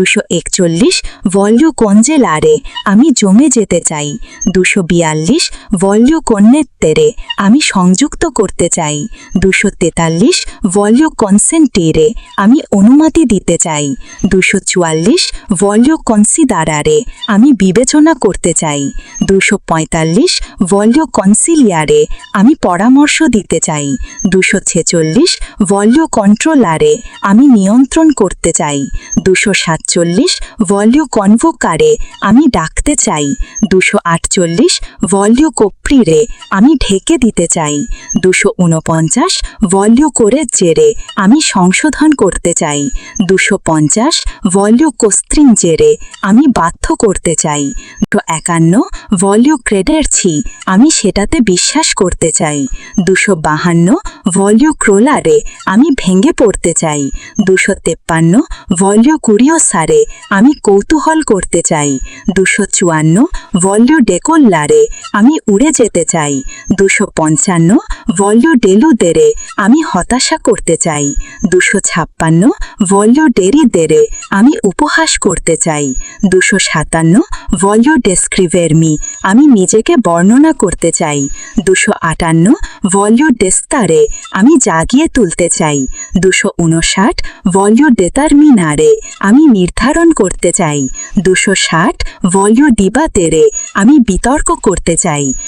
দুশো একচল্লিশ ভলিউ কঞ্জেলারে আমি জমে যেতে চাই। দুশো বিয়াল্লিশ ভলিউ কন্নেত্তেরে আমি সংযুক্ত করতে চাই। দুশো তেতাল্লিশ ভলিউ কনসেন্টেরে আমি অনুমতি দিতে চাই। দুশো চুয়াল্লিশ ভলিউ কনসিদারারে আমি বিবেচনা করতে চাই। দুশো পঁয়তাল্লিশ ভলিউ কনসিলিয়ারে আমি পরামর্শ দিতে চাই। দুশো ছেচল্লিশ ভলিউ কন্ট্রোলারে আমি নিয়ন্ত্রণ করতে চাই। দুশো সাতচল্লিশ ভলিউ কনভোকারে আমি ডাকতে চাই। দুশো আটচল্লিশ ভলিউ কোপ্রিরে আমি ঢেকে দিতে চাই। দুশো উনপঞ্চাশ ভলিউ করে জেরে আমি সংশোধন করতে চাই। দুশো পঞ্চাশ ভলিউ কোস্ত্রিন জেরে আমি বাধ্য করতে চাই। দুশো একান্ন ভলিউ ক্রেডেরছি আমি সেটাতে বিশ্বাস করতে চাই। দুশো বাহান্ন ভলিউ ক্রোলারে আমি ভেঙে পড়তে চাই। দুশো তেপ্পান্ন ভলিউ কুরিওসারে আমি কৌতূহল করতে চাই। দুশো চুয়ান্ন ভলিউ ডেকোল্লারে আমি উড়ে যেতে চাই। দুশো পঞ্চান্ন ভলিউ ডেলুদেরে আমি হতাশা করতে চাই। দুশো ছাপ্পান্ন ভলিউ ডেরিদেরে আমি উপহাস করতে চাই। দুশো সাতান্ন ভলিউ ডেসক্রিভেরমি আমি নিজেকে বর্ণনা করতে চাই। দুশো আটান্ন ভলিউ ডেস্তারে আমি জাগিয়ে তুলতে চাই। দুশো উনষাট ভলিউ ডেতারমিনারে আমি নির্ধারণ করতে চাই। দুশো ষাট ভলিউ ডিবাতেরে আমি বিতর্ক করতে চাই।